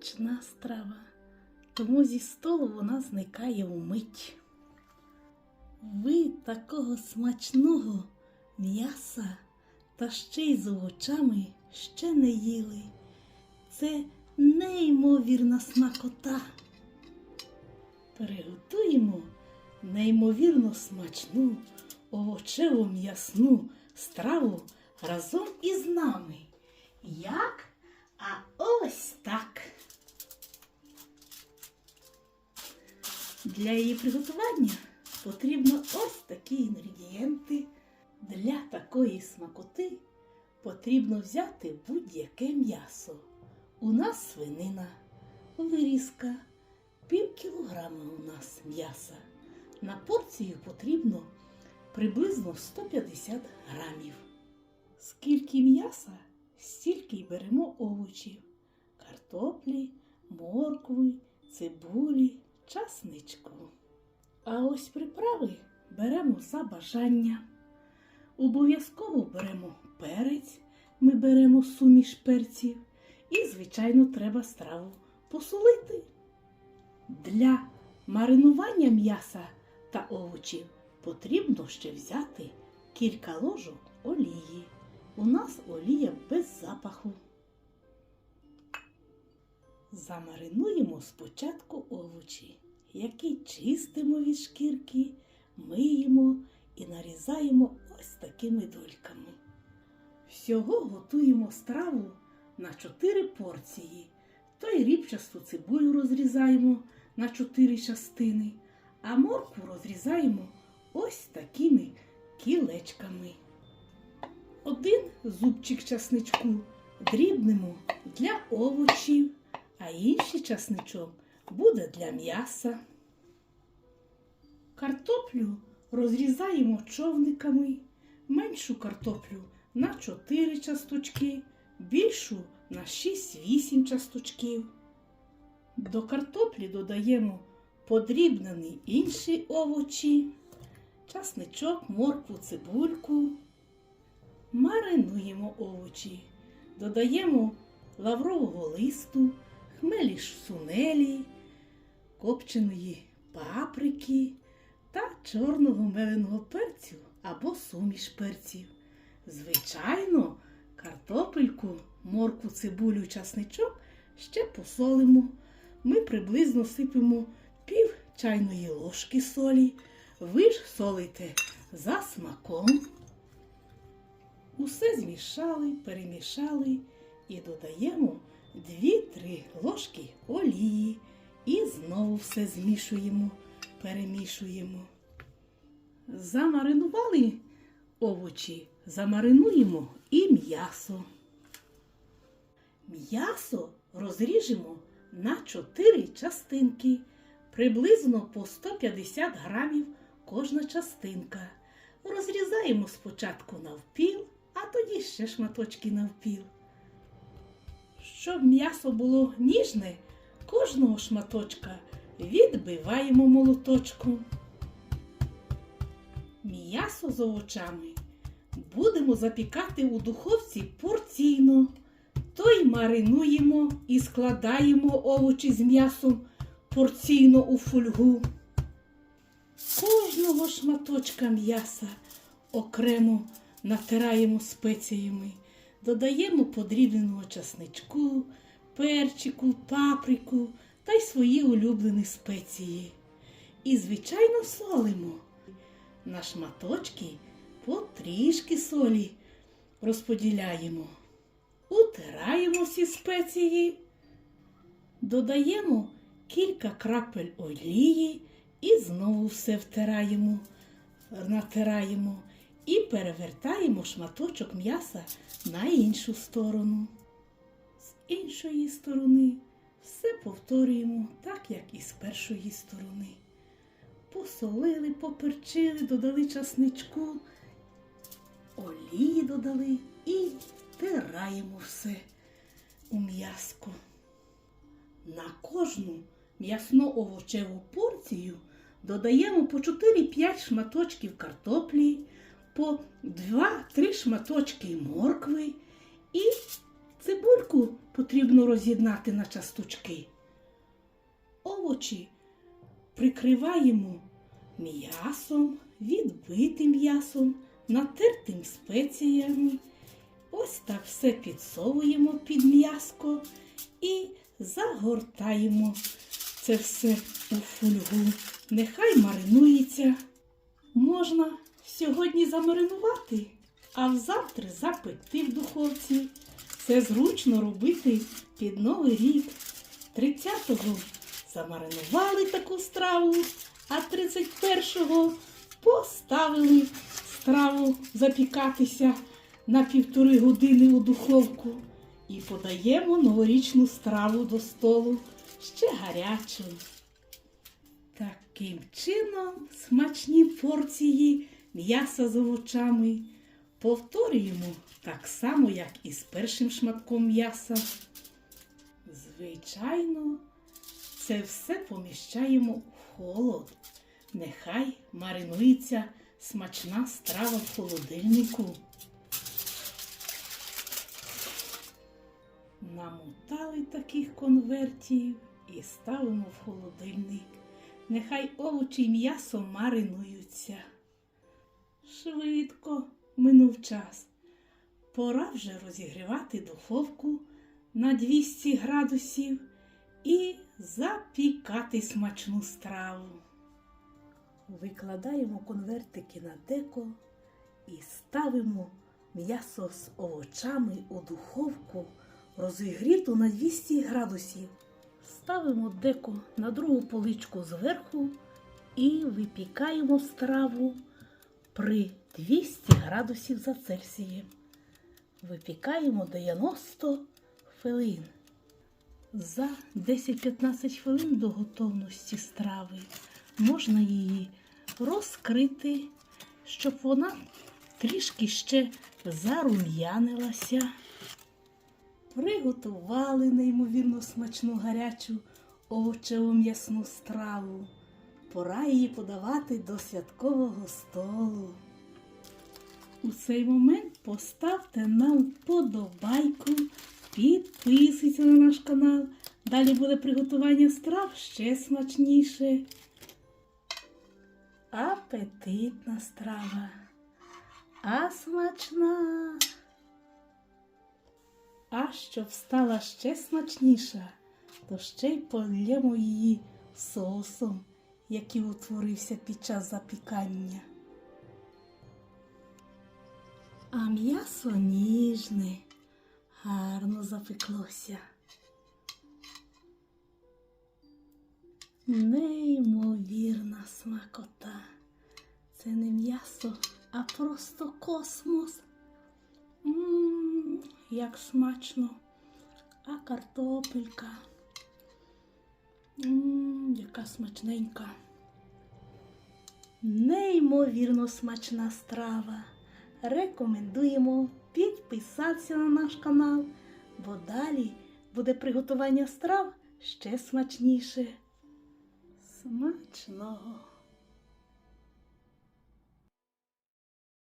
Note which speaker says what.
Speaker 1: смачна страва, тому зі столу вона зникає вмить. Ви такого смачного м'яса та ще й з овочами ще не їли. Це неймовірна смакота. Приготуємо неймовірно смачну овочево м'ясну страву разом із нами. Як? А ось так. Для її приготування потрібно ось такі інгредієнти. Для такої смакоти потрібно взяти будь-яке м'ясо. У нас свинина, вирізка, пів кілограма у нас м'яса. На порцію потрібно приблизно 150 грамів. Скільки м'яса, стільки й беремо овочів, картоплі, моркви, цибулі, часничку. А ось приправи беремо за бажання. Обов'язково беремо перець, ми беремо суміш перців і, звичайно, треба страву посолити. Для маринування м'яса та овочів потрібно ще взяти кілька ложок олії. У нас олія без запаху. Замаринуємо спочатку овочі, які чистимо від шкірки, миємо і нарізаємо ось такими дольками. Всього готуємо страву на 4 порції. То й рібчасту цибулю розрізаємо на 4 частини, а моркву розрізаємо ось такими кілечками. Один зубчик часничку дрібнемо для овочів, а інший часничок буде для м'яса. Картоплю розрізаємо човниками, меншу картоплю на 4 часточки, більшу на 6-8 часточків. До картоплі додаємо подрібнені інші овочі, часничок, моркву, цибульку. Маринуємо овочі, додаємо лаврового листу, хмелі сунелі, копченої паприки та чорного меленого перцю або суміш перців. Звичайно, картопельку, морку, цибулю, часничок ще посолимо. Ми приблизно сипемо пів чайної ложки солі. Ви ж солите за смаком. Усе змішали, перемішали і додаємо 2-3 ложки олії. І знову все змішуємо, перемішуємо. Замаринували овочі, замаринуємо і м'ясо. М'ясо розріжемо на 4 частинки, приблизно по 150 грамів кожна частинка. Розрізаємо спочатку навпіл, а тоді ще шматочки навпіл. Щоб м'ясо було ніжне, кожного шматочка відбиваємо молоточком. М'ясо з овочами будемо запікати у духовці порційно. То й маринуємо і складаємо овочі з м'ясом порційно у фольгу. Кожного шматочка м'яса окремо натираємо спеціями, додаємо подрібненого часничку, перчику, паприку та й свої улюблені спеції. І, звичайно, солимо. На шматочки потрішки солі розподіляємо. Утираємо всі спеції, додаємо кілька крапель олії і знову все втираємо, натираємо і перевертаємо шматочок м'яса на іншу сторону. З іншої сторони все повторюємо так, як і з першої сторони. Посолили, поперчили, додали часничку, олії додали і втираємо все у м'яско. На кожну м'ясно овочеву порцію додаємо по 4-5 шматочків картоплі, по 2-3 шматочки моркви і Цибульку потрібно роз'єднати на часточки. Овочі прикриваємо м'ясом, відбитим м'ясом, натертим спеціями. Ось так все підсовуємо під м'яско і загортаємо це все у фольгу. Нехай маринується. Можна сьогодні замаринувати, а взавтра запекти в духовці. Це зручно робити під Новий рік. 30-го замаринували таку страву, а 31-го поставили страву запікатися на півтори години у духовку і подаємо новорічну страву до столу ще гарячу. Таким чином смачні порції м'яса з овочами повторюємо так само, як і з першим шматком м'яса. Звичайно, це все поміщаємо в холод. Нехай маринується смачна страва в холодильнику. Намотали таких конвертів і ставимо в холодильник. Нехай овочі й м'ясо маринуються. Швидко минув час. Пора вже розігрівати духовку на 200 градусів і запікати смачну страву. Викладаємо конвертики на деко і ставимо м'ясо з овочами у духовку розігріту на 200 градусів. Ставимо деко на другу поличку зверху і випікаємо страву при 200 градусів за Цельсієм. Випікаємо 90 хвилин. За 10-15 хвилин до готовності страви можна її розкрити, щоб вона трішки ще зарум'янилася. Приготували неймовірно смачну гарячу овочево м'ясну страву. Пора її подавати до святкового столу. У цей момент поставте нам вподобайку, підписуйтесь на наш канал. Далі буде приготування страв ще смачніше. Апетитна страва. А смачна. А щоб стала ще смачніша, то ще й полємо її соусом, який утворився під час запікання. А м'ясо ніжне, гарно запеклося. Неймовірна смакота. Це не м'ясо, а просто космос. Ммм, як смачно. А картопелька. Ммм, яка смачненька. Неймовірно смачна страва. Рекомендуємо підписатися на наш канал, бо далі буде приготування страв ще смачніше. Смачного!